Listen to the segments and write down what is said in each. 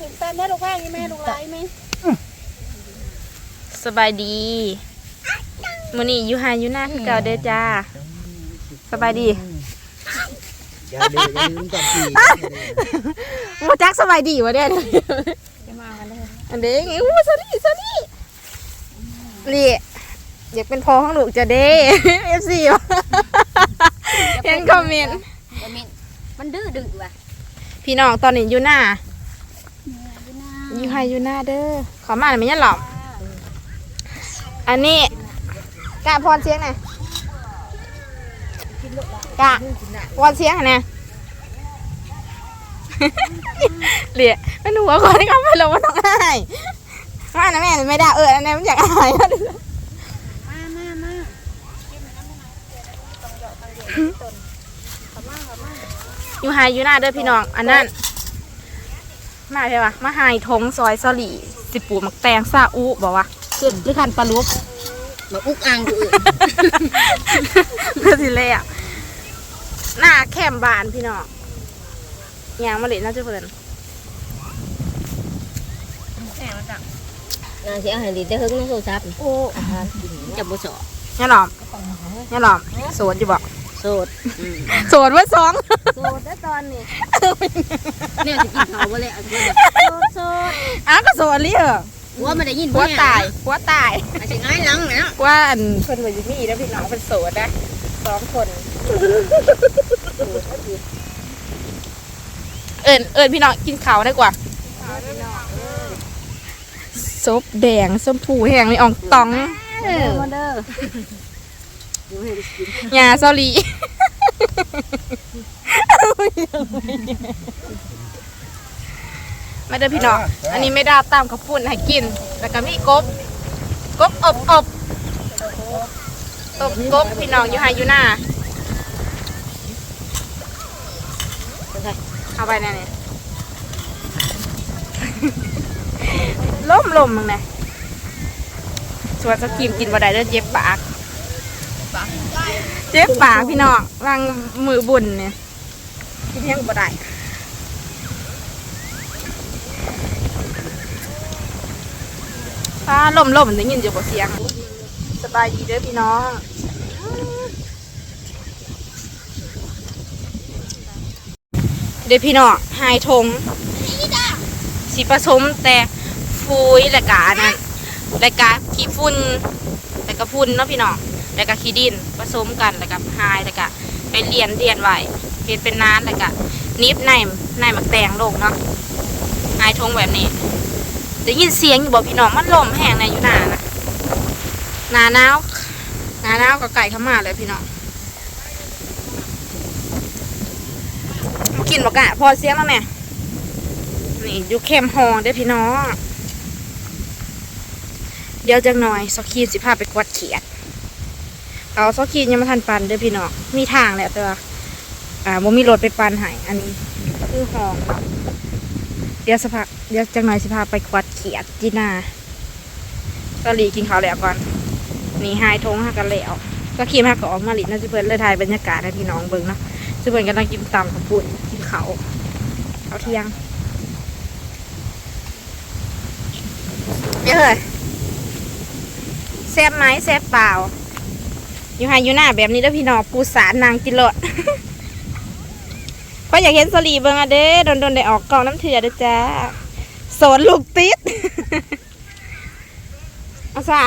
ถึงตันได้ลูกแม่นี่แม่ลูกหลายไหมสบายดีมื้อนี้อยู่หาอยู่หน้าคือเก่าเด้อจ้า สบายดีอย่าเดือดอย่าลืมจับปีบ่จักสบายดีวะเด้อจะมากันเลยอันเด้งอู้สวัสดีสวัสดีนี่อยากเป็นพ่อของลูกจะเด้ FC วะเห็นคอมเมนต์มันดื้อดื้อว่ะพี่น้องตอนนี้อยู่หน้า อยู่ไฮอยู่หน้าเด้อขอมาหน่อยไมเนี่ยหรออันนี้กะพรเสียงหนกะพรเสียงหนเหลี่ยมันหัวก่อนที่เขาไม่รู้ว่าต้องอายมานะแม่ไม่ได้เอออันนี้มันอยากอายมามามาอยู่ไฮอยู่หน้าเด้อพี่น้อง อันนั้น มาใช่ปะมาไฮทงซอยสลีสิปูมักแตงซาอุบอกว่าคือหรือคันปลาลุบมาอุกอังอยู่อื่นเพื่อสิเลยอะหน้าแคมบานพี่น้องยางมาเลยน่าจะเพิ่นนางเสียหายดีแต่เฮิงน้องโซซับโอ้จะบุษอเนี่ยหลอมเนี่ยหลอมโสดอยู่บอก โสดโสดไว้สองโสดได้ตอนนี้เนี่ยจะกินเขาบ่เลยอันนี้โสดโสดอ้าวก็โสดเลยเหรอหัวมันได้ยินหัวตายหัวตายอาจจะง่ายหลังนะว่าอันเพิ่นว่าอยู่นี่แล้วพี่น้องเป็นโสดนะสองคนเอิญเอิญพี่น้องกินข้าวได้กว่าซบแดงส้มผูแห้งนี่อ่องตองเออมาเด้อ ยาซอลีมาเด้อพี่น้อง อันนี้ไม่ได้ตามข้าวปุ้นให้กิน แล้วก็มีกบ กบอบอบตบกบพี่น้องอยู่ไฮอยู่หน้าเอาไปแน่เนี่ยล่มลมมึงไงส่วนสกิมกินบ่ได้เด้อเจ็บปาก เจ็บปากพี่น้องวางมือบุญเนี่ยกินยังบ่ได้ฟ้าล่มล่มได้ยินอยู่บ่เสียง สบายดีเด้อพี่น้องเดี๋ยวพี่น้องหายทงสีผสมแต่ฟุยและกาอันนั้นและกาขี้ฝุ่นและก็ฝุ่นเนาะพี่น้อง และก็ขี้ดินผสมกันแล้วก็หายแล้วก็ไปเลียนเลียนไว้เฮ็ดเป็นน้ำแล้วก็นิบในในหมักแตงลงเนาะหายทงแบบนี้ได้ยินเสียงอยู่บ่พี่น้องมันลมแห้งในอยู่หนานะหนาหนาวหนาหนาวก็ไก่เข้ามาเลยพี่น้องกินบอกอะพอเสียงแล้วแม่นี่อยู่เข้มหองเด้พี่น้องเดี๋ยวจังหน่อยสกีนสิพาไปกวดเขียด เอาสกีนยังมาทันปันเด้อพี่น้องมีทางแหละแต่ว่าอ่าบ่มีรถไปปันให้อันนี้คือห้องเดี๋ยวสภาเดี๋ยวจังหน่อยสิพาไปกวาดเขียดจีนาก็รีกินข้าวแล้วก่อนนี่หายทงหักกันแล้วก็ขี่มาก็ออกมาลิน่าจะเพิ่นเลยถ่ายบรรยากาศให้พี่น้องเบิ่งเนาะซึ่งเพิ่นกำลังกินตำกับปุ่นกินเขาเขาเที่ยงเยอะเลยแซ่บไหมแซ่บเปล่า อยู่ไฮอยู่หน้าแบบนี้แล้วพี่น้องปูสารนางกินโลดเพราะอยากเห็นสลีเบิงอะเด้โดนโดนได้ออกกองน้ำเถื่อเด้อจ้าสนลูกติดอาซา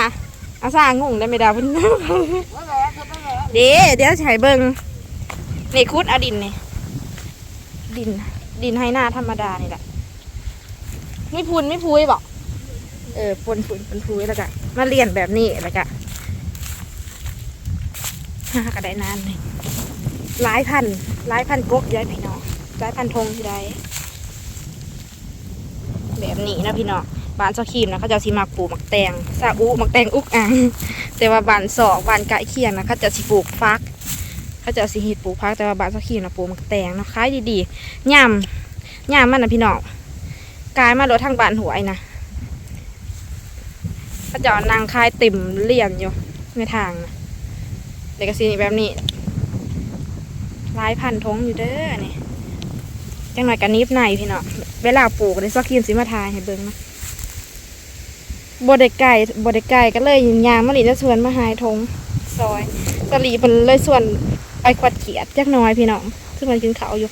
อาซางงได้ไหมดาวพิ่นเดี๋ยวเดี๋ยวใช้เบิงนี่คุดเอาดินนี่ดิน ดินให้หน้าธรรมดานี่แหละไม่พูนไม่พูยบอกเออปนพูนปนพูยแล้วก็มาเรียนแบบนี้แล้วก็ ฮ่าก็ได้นานเลยหลายพันหลายพันกกย้ายพี่น้องหลายพันธงที่ใดแบบนี้นะพี่น้องบ้านเจ้าขีมนะเขาจะสิมาปลูกมักแตงซาอุมักแตงอุกอ่างแต่ว่าบ้านสอกบ้านไก่เคียงนะเขาจะสิปลูกฟักเขาจะสีฮีดปลูกพักแต่ว่าบ้านสักขีนะปลูกมักแตงเนาะขายดีๆย่ำย่ำมันนะพี่น้องกลายมารถทางบ้านหวยนะเขาจะนางคลายติ่มเลี่ยนอยู่ในทางนะ เด็กกสีนี่แบบนี้ลายพันทงอยู่เด้อนี่จังหน่อยกันนิบในพี่เน้องเวลาปลูกเลยซอกคีมสิมาทายให้เบิ่งนะบไดไก่บไดไก่ก็เลยยางมะลิจะชวนมาหายทงซอยสลีเป็นเลยส่วนไอควัดเขียดจักน้อยพี่น้องซึ่งมันกินเขาอยู่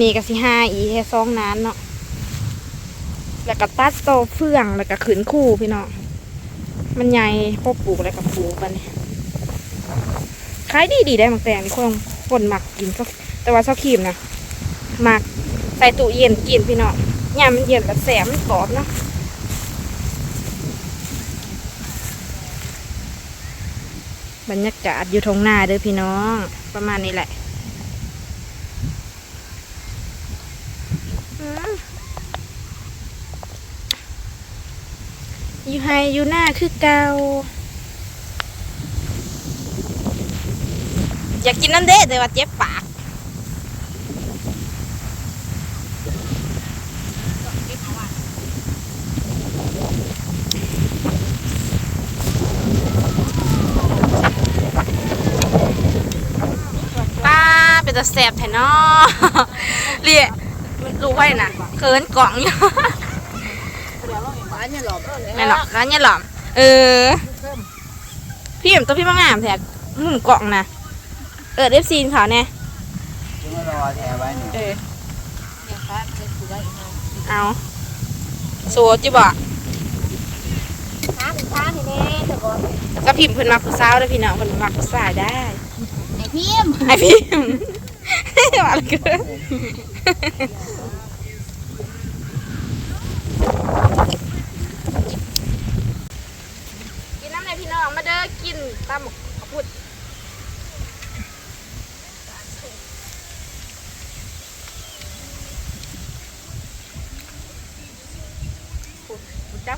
นี่ก็สิห้าอีแค่ซองน้นเนาะแล้วก็ตัดโตเฟื่องแล้วก็ขืนคู่พี่น้องมันใหญ่พอปลูกแล้วก็ปลูกกันนี่ ขายดีดีได้หมักแตงนี่คนคนหมักกินซอกแต่ว่าซอกครีมนะหมักใส่ตู้เย็นกินพี่น้องยามมันเย็นแล้วแสบมันกรอบเนาะบรรยากาศอยู่ทงหน้าเด้อพี่น้อง ประมาณนี้แหละอยู่ไฮอยู่หน้าคือเกา อยากกินน้ำเด้แต่ว่าเจ็บปากป้าเป็นตะแสบแท้เนาะเรียรู้ไว้น่ะเขินกล่องอยู่บ้านยี่หลบแล้วเลยแม่หรอกร้านเนี่ยหลอมเออ พี่เอ็มตัวพี่มางามแท้หมุนกล่องนะ เออเดฟซีนเขาแน่จะมารอแถไว้หนึ่งเออเนี่ยครับจะคุยได้อีกนะเอาโซจิบอกช้าถึงช้าทีนี้แต่ก่อนก็พิมพ์เพิ่นมาผู้สาวได้อพี่น้องเพิ่นมาผู้สาวได้ ไอ้พิมพ์ไอพิมพ์ว่าอะไรกันกินน้ำไหนพี่น้องมาเด้อกินตำหมก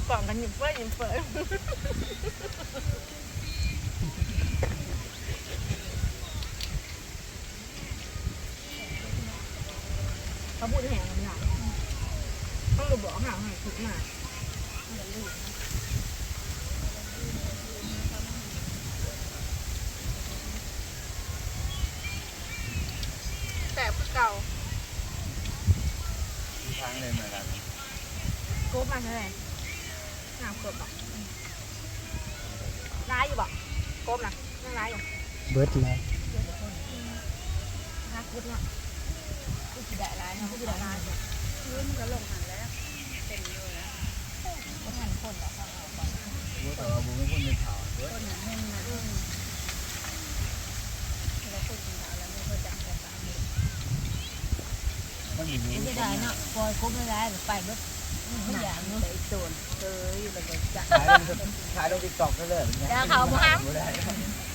ข้าวพุดจับกล่องกันอยู่เพื่อนอยู่เพื่อนเขาพูดแหงมันหนักต้องดูบอกห่างห่างทุกมาแต่ผู้เก่า ทางเลยเหมือนกันโกบมาเท่าไหร่ห นักกบอะร้ายอยู่บ่โกบนะยังร้ายอยู่เบิร์ดเลยนักพุทธเนาะกูจะได้ร้ายนะกูจะได้ร้ายยืมก็ลงหันแล้วเป็นเลยนะก็ทันคนหรอกเขาเอาไปเบิร์ดแต่ว่าบุ้งเป็นคนในข่าวเบิร์ดคนหนึ่งหนึ่งนะอืมเราคุยกันแล้วไม่ค่อยจำกันตามนี้มันอยู่ไม่ได้เนาะปล่อยกุ้งไม่ได้หรือไปเบิด ไม่อยากเนไอ้โจรเออยู่แล้วก็จะขายลงขายลงติ๊กต็อกก็เลยเดี๋ยวเขาบอกห้ามไม่ได้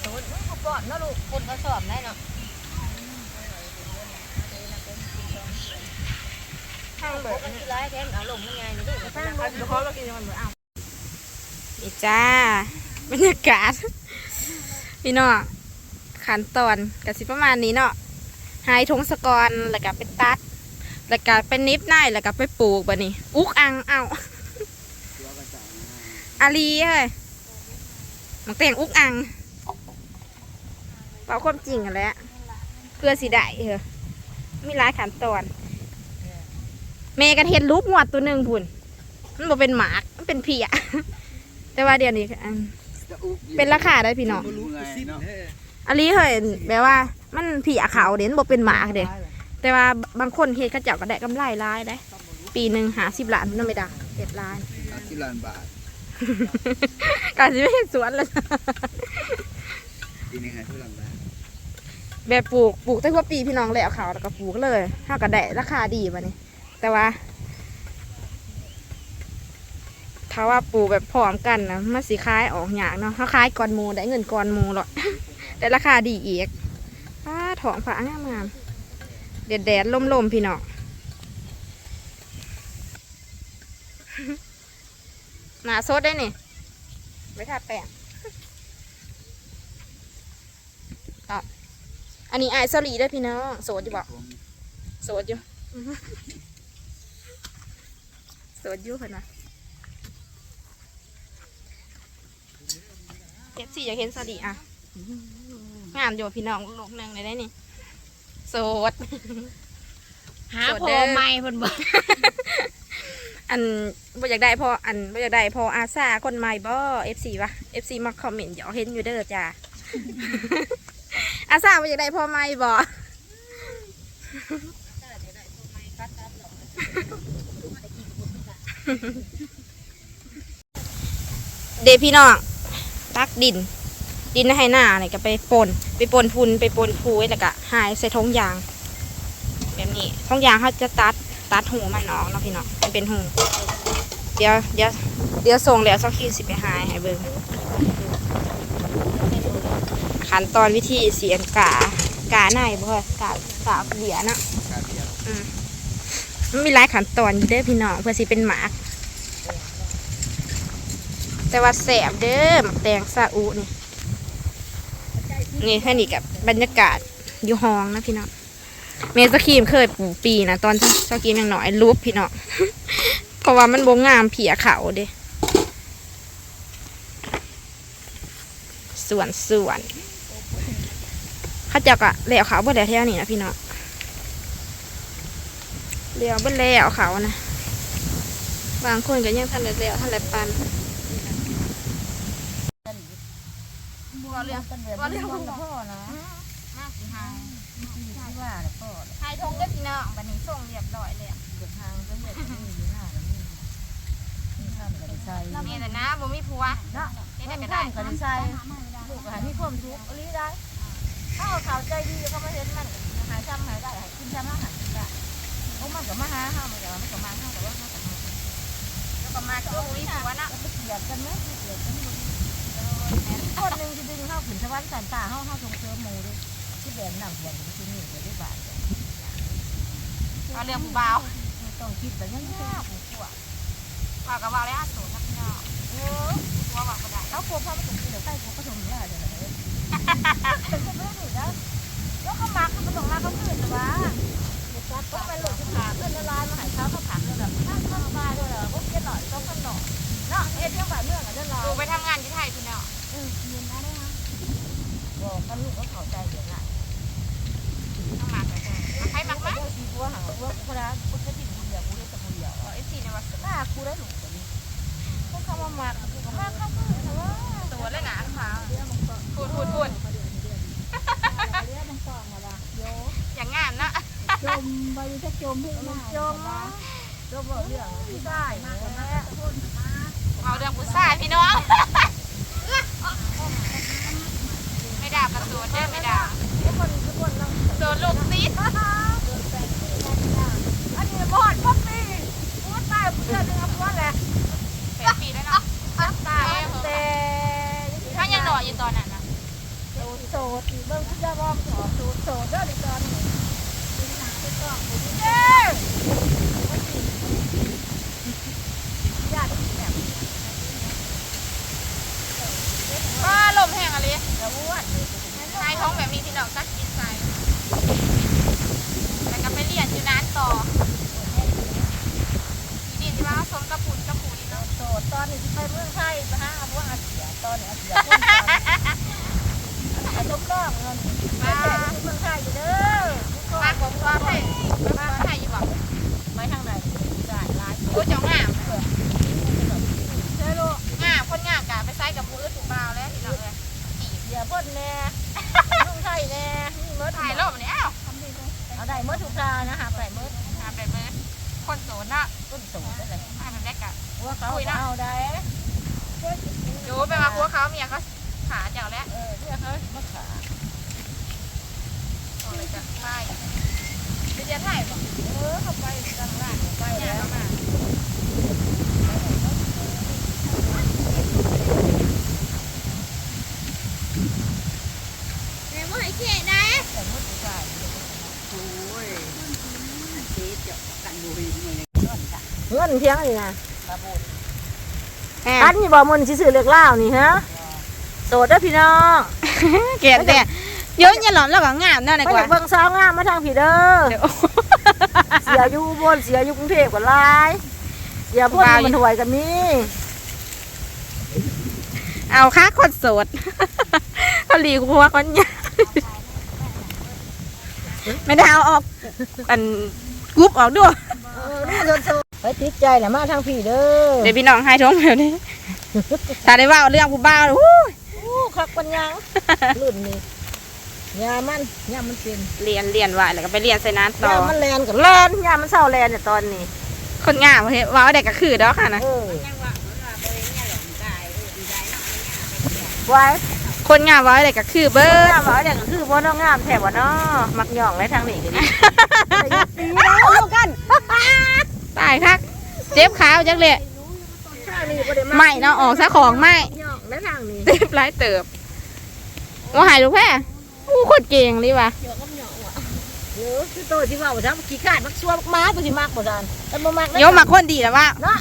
โจรเขาปอดเนาะลูกคนก็สอบได้เนาะข้างเบิดมันคือร้ายแท้เอาลงยังไงนี่ลูกข้างเบิดเดี๋ยวเขาเรากินมันเบิดอ้าวนี่จ้าบรรยากาศพี่เน้องขั้นตอนกับสิประมาณนี้เนาะหายทงสกอนแล้วก็ไปตัด แล้วก็ไปนิบในแล้วก็ไปปลูกบะนี่อุกอังเอาอาลีเอ้ยมันแต่งอุกอังเป่าความจริงกันแหล้วเพื่อสิได้เหรอมีหลายขั้นตอน เมย์กันเห็นรูปหวดตัวหนึ่งพุ่นมันบ่เป็นหมากมันเป็นเพียแต่ว่าเดี๋ยวนี้อันเป็นราคาได้พี่น้องรู้ไงเนาะอันนี้เฮ้ยแบบว่า มันเพียขาวเด่นบ่เป็นหมากเด้ แต่ว่าบางคนเฮ็ดเขาเจ้าก็ได้กำไรหลายได้ ปีหนึ่งหาสิบล้านนั่นไม่ได้เจ็ดล้านสิบล้านบาทการสิไม่เห็นสวนเลยปีนี้หายสิบล้านบาทแบบปลูกปลูกตั้งแต่ปีพี่น้องแล้วเขาแล้วก็ปลูกเลยเท่ากับได้ราคาดีมานี่แต่ว่า ถ้าว่าปลูกแบบพร้อมกันนะมันสิขายออกยากเนาะถ้าขายก่อนหมูได้เงินก่อนหมูหรอก แต่ราคาดีอีกป้าถองฝางามงามๆแดดแดดลมลมๆพี่น้องหนาสดได้นี่ไม่ทาแป้งต่ออันนี้ไอายสลีได้อพี่น้องโสดอยู่บอกโสดอยู่โสดอยู่เพิ่นว่าเอฟซีอยากเห็นสลีอะงามอยู่พี่น้องลูกหนึ่งเลยได้นี่โสด หาโสดพเด้ออไม่เพิ่นบอกอันบ่อยากได้พออันบ่อยากได้พออาซาคนใหม่บ่ FC วะ FC มาคอมเมนต์อยากเห็นอยู่เด้อจ้าอาซาบ่อยากได้พอใหม่บ่เดพี่น้องตักดิน ดินให้หน้าเนี่ยก็ไปปนไปปนพุนไปปนพูไว้แล้วก็หายใส่ทงยาง แบบนี้ทงยางเขาจะตัดตัดหูมันออกเนาะพี่น้องมันเป็นหูเดี๋ยวเดี๋ยวเดี๋ยวส่งแล้วสักทีสิไปหายให้เบิ่งขั้นตอนวิธีเสียนกากาในบ่ค่อกากาเบียนะมันมีหลายขั้นตอนอยู่เด้อพี่น้องเพื่อสิเป็นหมากแต่ว่าแสบเด้อหมักแตงซาอุนี่ นี่แค่นี้กับบรรยากาศอยู่ห้องนะพี่น้องเมสครีมเคยปูปีนะตอนที่สครีมยังน้อยรูปพี่น้องเพราะว่ามันบงงามเผียเขาเด้ส่วนส่วนเขาจะกะเหลวเขาเบ่แล้วแถวนี้นะพี่น้องเหลวเบ่แล้วเขานะบางคนก็ยังทันได้เหลวทันได้ปัน บัวเรียกบัเรียกพ่อนะน่าสิหายที่ว่าพ่อหายทงได้พี่น้องบันนี้ส่งเรียบร้อยเลยเด็กทางก็เหนื่อยนี่อยู่หน้าแล้วนี่นี่ทำกับใจนี่แต่นะบ่มีผัวเนาะนี่ได้นี่ก็ได้ได้กับใจลูกหาที่ความทุกข์อลีได้ถ้าเอาข่าวใจดีเขามาเห็นมันหายซ้ำหายได้หายกินซ้ำแล้วหายกินได้โอ้มันก็มาหาเฮามันก็มันก็มาเฮาแต่ว่าเฮาก็มาแล้วก็มาช่วงนี้ผัวนะแล้วไปเกลียดกันไหมเกลียดกันอยู่ คนหนึ่งจะดึงเข้าขึ้นสวรรค์สันตาเข้าเข้าทรงเสริมหมูด้วยที่แบนหนังหัวมันที่นี่เดี๋ยวได้บาทเอาเรื่องผู้บ่าวต้องคิดแบบนี้ยากหัวว่ากับว่าแล้วอาสูรนะพี่น้องเออผัวว่าบ่ได้เอาพวกพ่อมาถึงที่เหลือใกล้พวกก็ทำเนี่ยเดี๋ยวเลยเป็นคนไม่ได้นะแล้วเขามาเขาก็ต้องมาเขาขึ้นแต่ว่าต้องไปหลุดขาขึ้นละลายมาหายเท้าเขาผักเลยแบบข้างข้างมาด้วยเหรอพวกเกี้ยหน่อยต้องข้างหน่อย เนาะเอ็ดยังแบบเรื่องอะไรเรื่องดูเราไปทำงานที่ไทยพี่น้องเออเรียนได้ไหมคะบอกกันลูกก็เข้าใจเดี๋ยวง่ายต้องมาแต่มาใครมักมั้ยเรื่องชีวัวหางวัวกูนะกูจะติดบุญเดียวกูได้แต่บุญเดียวเอฟซีในวัดหน้ากูได้หลุดตัวนี้พวกเขามามากูก็มาเข้ามาแต่ว่าตัวเลยนะขาวเรื่องมันก็พูดพูดพูดเรื่องเรื่องมันก็มาละโยอย่างงามนะจมไปจะจมให้หน้าจมจมเรื่องที่ได้มาแล้ว เอาเรื่องผู้ชายพี่น้อง ไม่ด่าประตูเด้อไม่ด่าทุกคนทุกคนเราโดนลูกซีดอันนี้บอดพ่อปีกูตายเพื่อนนึงอะพ่อแหละเป็นปีแล้วเนาะตายแต่ถ้ายังหน่อยอยู่ตอนนั้นนะโสดโสดเบิ่งที่จะรอมสอบโสดโสดเด้อในตอนนี้เด้อญาติแบบ ก็ล มแห้งอะไรจะอ้วนนายท้องแบบมีพี่น้องตักกินใส่แล้วก็ไปเรียนอยู่นานต่อทีนี้ที่ว่าสมกับปุ่นกับปูนี่เนาะโสดตอนนี้ที่ไปเมืองไทยนะฮะเอาพวกอาเซียตอนนี้อาเซียคนไทยไอ้ต้มน้องเงินไปเมืองไทยอยู่เด้อมายมาไทยอยู่บอกไปทางไหนได้ร้านโอ้จ้างามเจ้าลูก งามคนงามกะไปใส่กับผู้อื่นถูกเปล่าแล้วพี่น้องเลย เดี๋ยวพ่นแน่เมืองไทยแน่นี่มดถ่ายรูปเนี่ยอ้าวเอาได้มดทุกทางนะฮะใส่มดทำแบบนี้คนโสดเนาะต้นสูงได้เลยทำแบบนี้กะว่าเขาเอาได้ดูไปว่าผัวเขาเมียเขาขาเจ้าแล้วเออเนี่ยเขามาขาอะไรจะไปไปเจอไทยบอกเออเขาไปกลางร้านไปเนี่ยแล้วมาแต่มดทุกทาง โอ้ย เจ๊จะกันดูหินเลยเงินเพียงนี่นะตาบูดแออันนี้บอกมันสิซื้อเลือกเล่านี่ฮะโสดเด้อพี่น้องเกลียดแต่เยอะอย่าหลอมแล้วก็งามเนาะในไม่กอว่ายากเบิ่งสาวงามมาทางพี่เด้อเดี๋ยวเสียอยู่อุบนเสียอยู่กรุงเทพกว่าหลายเสียพวกนี้มันห่วยกันมีเอาค่าคนโสดเขาหลีหัวคนยา ไม่ได้เอาออกอันกรุ๊ปออกด้วยเออนี่โดนโซไปติดใจน่ะมาทางพี่เด้อเดี๋ยวพี่น้องให้ทงแบบนี้ถ้าได้ว่าเรื่องผู้บ่าวอู้ยอู้คักปัญญังรุ่นนี้ยามันยามันเป็นเรียนเรียนไว้แล้วก็ไปเรียนใส่น้ำต่อยามันแลนกับแลนยามันเศร้าแลนเนี่ยตอนนี้ คนงามเฮ้ยว่าเด็กก็คือดอกค่ะนะเออยังว่าว่าบ่ได้เนี่ยแหละมันได้เออดีได้เนาะไว้ คนงามว่าเด็กก็คือเบิร์ดงามว่าอย่างคือบ่น้องงามแถบว่าน้อมักหย่องไรทางนี้ก็ดีตีแล้วกันตายคักเจ็บขาวจังเลยทางนี้บ่ได้ไม่เนาะออกซะของไม่หย่องและทางนี้เต็มร้ายเติบว่าหายลูกแพ้อู้คนเก่งเลยว่ะเดี๋ยวคือโตที่ว่าบ่ทำขี้ขาดมักซัวมักม้าบ่สิมักบ่ซั่นแต่บ่มักโยมมาคนดีแล้วว่าเนาะ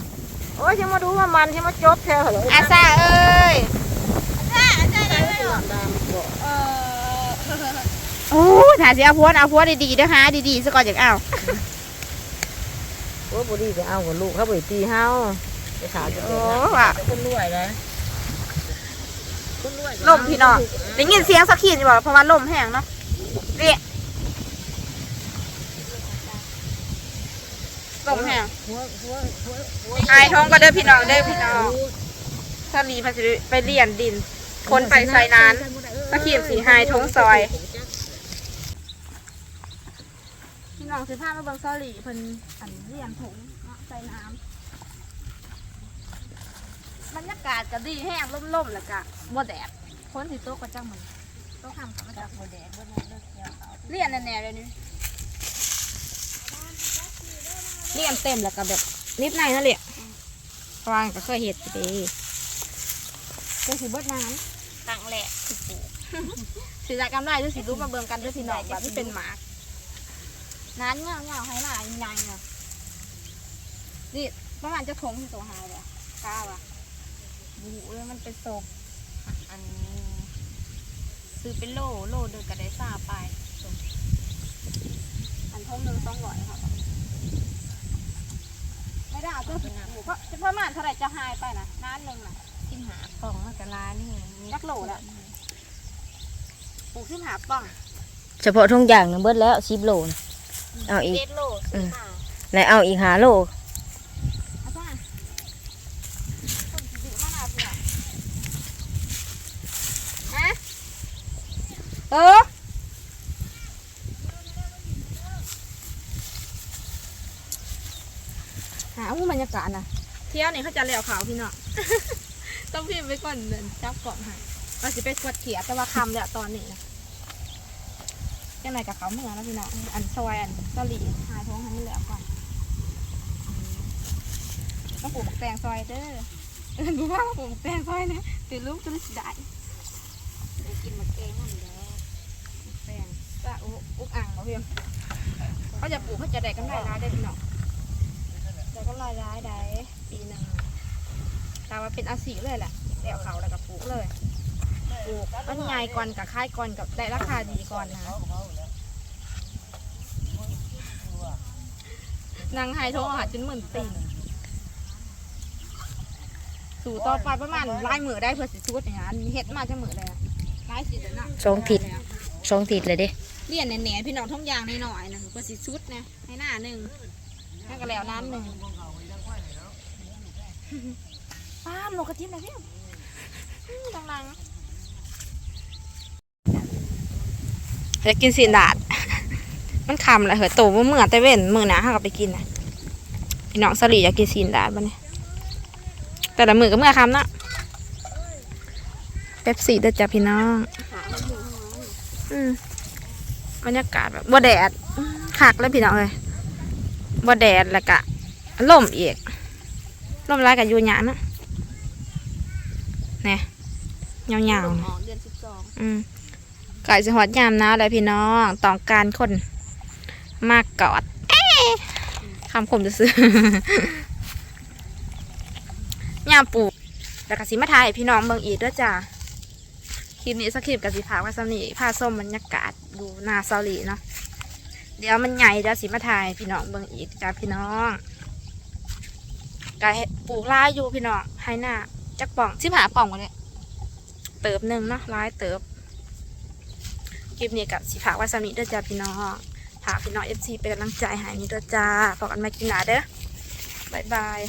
โอ้ยจะมาดูว่ามันจะมาจบแถวเหรออาซาเอ้ยเออ โอ้ถ่ายสิเอาพัวนะเอาพัวดีๆเด้อฮะดีๆซะก่อนอย่างเอาโอ้ยบุรีจะเอากับลูกเขาไปตีเฮาไปถามจะโอ้เป็นว่ะคนรวยนะคนรวยลมพี่น้องได้ยินเสียงสักขีดอยู่บ่เพราะว่าลมแห้งเนาะเรียลมแห้งหัวหัวหัวหัวหายท้องก็เด้อพี่น้องเด้อพี่น้องถ้ามีพัสดุไปเรียนดิน คนไปใส่นานตะเคียนสีหายท้องซอย พี่น้องสิพามาเบิ่งซอรี่เพิ่นอันเรียนถุงเนาะใส่น้ำบรรยากาศก็ดีแห้งล่มๆแล้วก็บ่แดดคนสิโต๊ะก็จังมันโต๊ะทำกับมาจากบ่แดดบ่แดดเลิกเกี่ยวเขาเรียนแน่ๆเลยนี่เรียนเต็มแล้วก็แบบนิดหน่อยนั่นแหละฟางก็เคยเห็ดอยู่เดีก็สิเบิดน้ำ ตั้งแหละคือปลูกสิได้กำไรด้วยสิรู้มาเบิ่งกันด้วยพี่น้องแบบที่เป็นหมากนั้นเงาเงาให้หน้าใหญ่เนาะนี่ประมาณจะทงที่ตัวหายเลยกล้าว่ะบูเลยมันเป็นศพอันซื้อเป็นโลโลเดินกระไดซาไปอันทงหนึ่งสองร้อยค่ะไม่ได้เอาตัวสิบูก็จะประมาณเท่าไหร่จะหายไปนะนั้นหนึ่งน่ะ กินหาของมากระลานี่จักโลละปลูกขึ้นหาป่องเฉพาะทุ่งยางนึงเบิดแล้ว10โลนะเอาอีกเจ็ดโลสี่ห้าแล้วเอาอีก5โลเอาจ้าคนสิบมะนาวเปล่าฮะเออหาอู้บรรยากาศนะเที่ยวนี่เขาจะเลี้ยวเขาพี่เนาะ ต้องพิมพ์ไปก่อนเดินจับกล่องให้เราสิไปกวดเขียแต่ว่าคำแล้วตอนนี้นะยังไงกับเขาเมื่อแล้วพี่เนาะอันซอยอันสลีหายท้องให้มันแล้วก่อนต้องปลูกบักแตงซอยเด้อเออดูว่าปลูกบักแตงซอยเนี่ยตื่นลูกจะได้สิได้ได้กินมะเกงนั่นแหละบักแตงจะอุอุกอ่างเขาเพียงเขาจะปลูกเขาจะได้กำไรร้ายได้พี่เนาะได้กำไรร้ายได้ปีหนึ่ง แต่ว่าเป็นอาชีพเลยแหละเดี่ยวเขาแล้วก็ปลูกเลยปลูกต้นใหญ่ก่อนกับค่ายก่อนกับได้ราคาดีก่อนนะนางไฮโทรหาจนหมื่นตีนสู่ต่อไปประมาณลายมือได้เพื่อสิชุดอย่างนั้นเฮ็ดมาจะมือเลยนะลายสีเดือนน่ะสองทิศสองทิศเลยเด้เลี่ยนแหน่ๆพี่น้องท่องยางหน่อยๆนะเพื่อสิชุดนะให้หน้าหนึ่งให้กระแล้วน้ำหนึ่ง ป้ามโลกระทิบเลยพี่ดังๆอยากกินสีดาด มันคำแหละเหรอโตว่าเมื่อแต่เว้นมือหนาห้าก็ไปกินนะพี่น้องสลีอยากกินสีดาดบ้านี้แต่ละมือก็เมื่อคำนะเป๊ปซี่เด้อจ้ะพี่น้องอืมบรรยากาศแบบบ่แดดอื้อคักแล้วพี่น้องเลยบ่แดดแล้วก็ล่มอีกล่มร้ายกับยูหยานะ นี่ยยาวๆนะออกเดือนสิบสองอืมก่อยจะหอดยามหนาวเลยพี่น้องต้องการคนมากกอดเอ๊ะคำคมจะซื้อยามปลูกแล้วก็สิมาถ่ายให้พี่น้องเบิ่งอีกด้วยจ้าคลิปนี้สักคลิปกับสิพาไว้สำนีพาส้มบรรยากาศดูหนาเซาหลีเนาะเดี๋ยวมันใหญ่เดี๋ยวสิมาถ่ายให้พี่น้องเบิ่งอีกจ้าพี่น้องกายปลูกลายอยู่พี่น้องให้หน้า จักป่องสิบหาป่องวะเนี่ยเติบหนึ่งเนาะร้ายเติบคลิปนี้กับสิฝากไว้สำนิเด้อจ้าพี่น้องฝากพี่น้องเอฟซีเป็นกำลังใจให้นี่เด้อจ้าพอกันมากินหนาเด้อบายบาย